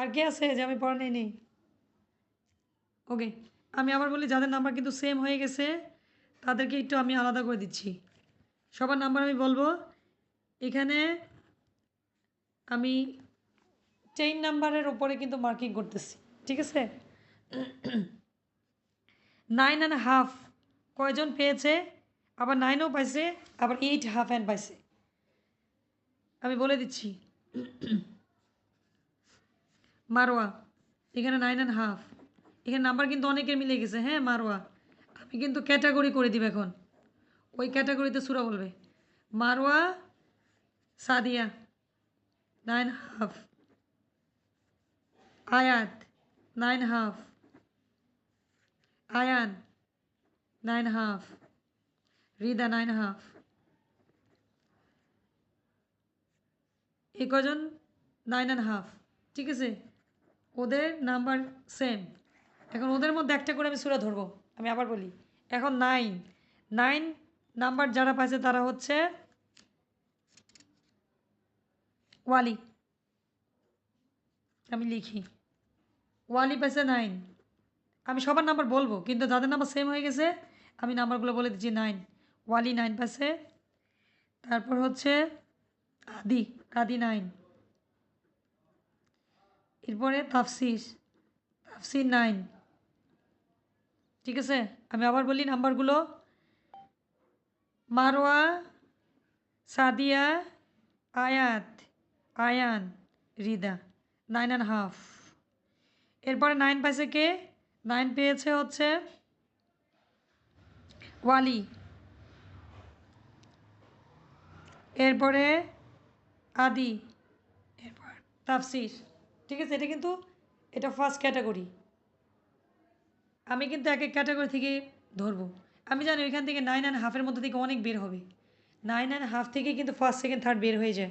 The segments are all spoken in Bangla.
আর কে আছে যে আমি পড়া নেই নেই। ওকে আমি আবার বলি, যাদের নাম্বার কিন্তু সেম হয়ে গেছে, তাদেরকে একটু আমি আলাদা করে দিচ্ছি। সবার নাম্বার আমি বলব, এখানে আমি চেইন নাম্বারের ওপরে কিন্তু মার্কিং করতেছি, ঠিক আছে? নাইন অ্যান্ড হাফ কয়জন পেয়েছে? আবার নাইনও পাইছে, আবার এইট হাফ অ্যান্ড পাইছে। আমি বলে দিচ্ছি মারোয়া, এখানে নাইন অ্যান্ড হাফ এখানে নাম্বার কিন্তু অনেকের মিলে গেছে হ্যাঁ মারোয়া। আমি কিন্তু ক্যাটাগরি করে দিব এখন। ওই ক্যাটাগরিতে সুরা বলবে। Marwa, Sadia nine half Ayat nine half Ayan nine half Rida nine half এই কজন? নাইন অ্যান্ড হাফ ঠিক আছে? ওদের নাম্বার সেম এখন ওদের মধ্যে একটা করে আমি সুরা ধরবো। আমি আবার বলি, এখন নাইন নাইন নাম্বার যারা পাইছে তারা হচ্ছে ওয়ালি। আমি লিখি, ওয়ালি পাইছে নাইন আমি সবার নাম্বার বলব, কিন্তু যাদের নাম্বার সেম হয়ে গেছে, আমি নাম্বারগুলো বলে দিচ্ছি নাইন ওয়ালি নাইন পাইছে, তারপর হচ্ছে আদি আদি নাইন এরপরে তাফসির তাফসির নাইন। ঠিক আছে? আমি আবার বলি নাম্বারগুলো। Marwa Sadia, Ayat, Ayan, Rida, nine and half. এরপরে নাইন পাইছে কে? নাইন পেয়েছে হচ্ছে ওয়ালি। এরপরে আদি। এরপর তাফসির। ঠিক আছে, এটা কিন্তু, এটা ফার্স্ট ক্যাটাগরি আমি কিন্তু এক এক ক্যাটাগরি থেকে ধরবো। আমি জানি ওইখান থেকে নাইন অ্যান্ড হাফের মধ্যে থেকে অনেক বের হবে। নাইন অ্যান্ড হাফ থেকে কিন্তু ফার্স্ট সেকেন্ড থার্ড বের হয়ে যায়।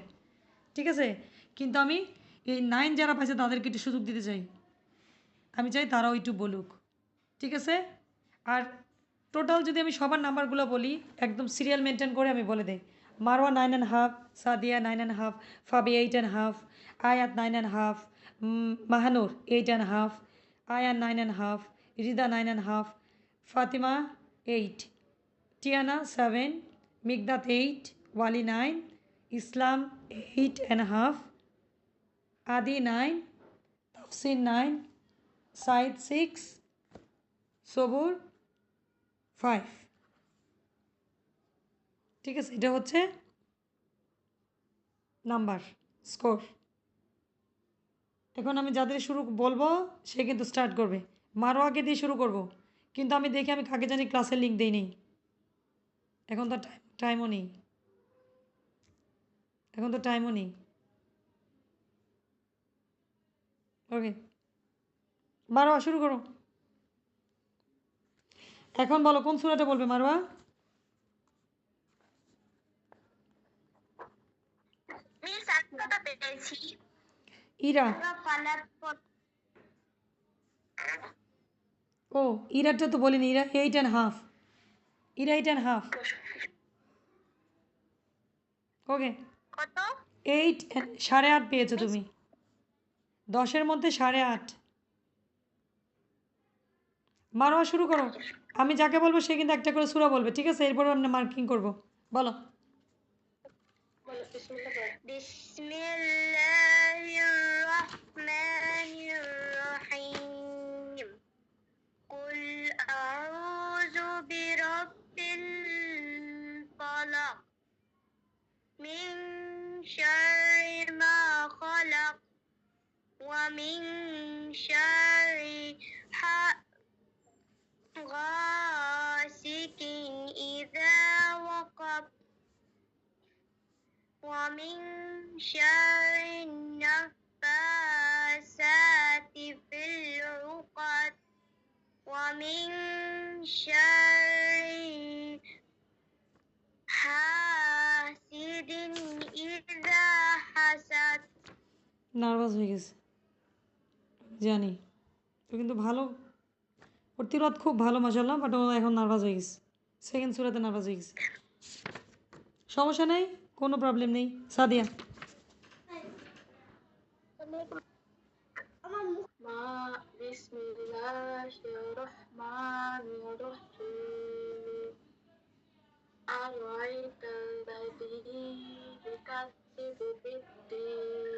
ঠিক আছে? কিন্তু আমি এই নাইন যারা পাইছে তাদেরকে একটু সুযোগ দিতে চাই। আমি চাই তারাও একটু বলুক। ঠিক আছে? আর টোটাল যদি আমি সবার নাম্বারগুলো বলি, একদম সিরিয়াল মেনটেন করে আমি বলে দেই। Marwa nine and half Sadia nine and half Fabi eight and half Ayat nine and half Mahanur eight and half Ayan nine and half Rida nine and half Fatima eight Tiana seven Migdad eight Wali nine Islam eight and half Adi nine Tafsir nine Saeed six Sabur five ঠিক আছে, এটা হচ্ছে নাম্বার স্কোর এখন আমি যাদের শুরু বলব, সে কিন্তু স্টার্ট করবে। মারোয়াকে দিয়ে শুরু করব। কিন্তু আমি দেখি আমি কাকে জানি ক্লাসের লিঙ্ক দিই নেই। এখন তো টাইম টাইমও নেই। এখন তো টাইমও নেই। ওকে মারোয়া, শুরু করো। এখন বলো, কোন সুরাটা বলবে মারোয়া? পেয়েছি। ইরা। ফালাক ও ইরাটা তো বলিনি Ira eight and half Ira eight and half okay. কত? এইট সাড়ে আট পেয়েছ তুমি। দশের মধ্যে সাড়ে আট। মারোয়া শুরু করো। আমি যাকে বলব সে কিন্তু একটা করে সুরা বলবে ঠিক আছে? এরপর আমরা মার্কিং করব। বলো। বিসমিল্লাহির ومن شر غاسق إذا وقب. ومن شر النفاسات في العقد. ومن شر حاسد إذا حسد. نعم জানি তো কিন্তু ভালো ওর তিরত খুব ভালো মাসাল্লাহ বাট ও এখন নার্ভাস হয়ে গেছে সেকেন্ড সুরাতে নার্ভাস হয়ে গেছে সমস্যা নেই কোনো প্রবলেম নেই সাদিয়া ما بسم الله الرحمن الرحيم أرأيت الذي يكذب بالدين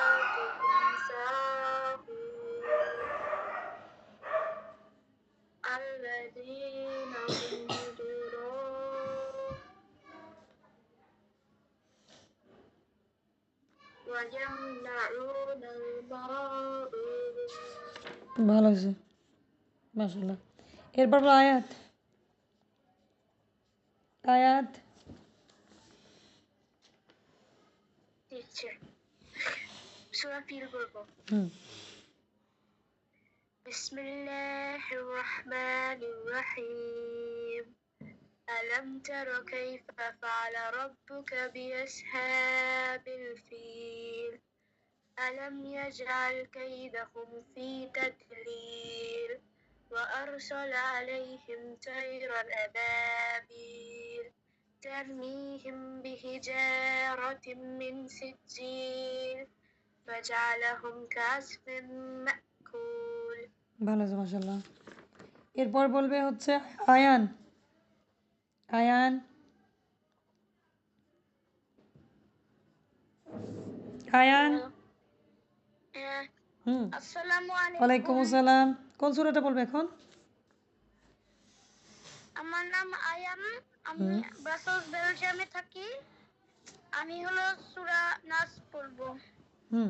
ভালো হয়েছে মাসাল্লাহ এরপর বলো আয়াত। আয়াত। সুরা ফিল করব। হুম। بسم الله الرحمن الرحيم. ألم تر كيف فعل ربك بأصحاب الفيل؟ ألم يجعل كيدهم في تدليل؟ وأرسل عليهم طيرا أبابيل ترميهم بحجارة من سجيل فجعلهم كعصف مأكول. ভালো আছে মাসাল্লাহ এরপর বলবে হচ্ছে আয়ান। আয়ান। আয়ান। হুম। আসসালামু ওয়ালাইকুম আসসালাম। কোন সুরাটা বলবে এখন? আমার নাম আয়ান আমি ব্রাসেলস বেলজিয়ামে থাকি। আমি হলো সূরা নাস পড়ব। হুম।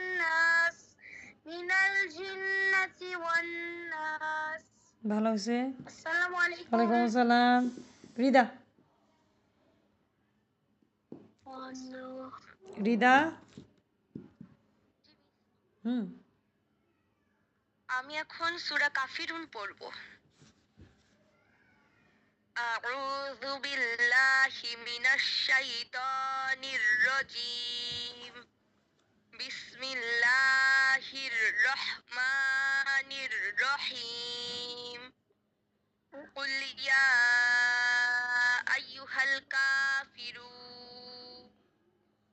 من الجنة والناس ভালো হয়েছে السلام عليكم ওয়ালাইকুম আসসালাম রিদা রিদা হুম আমি এখন সূরা কাফিরুন পড়ব أعوذ بالله من الشيطان الرجيم بسم الله Yeah.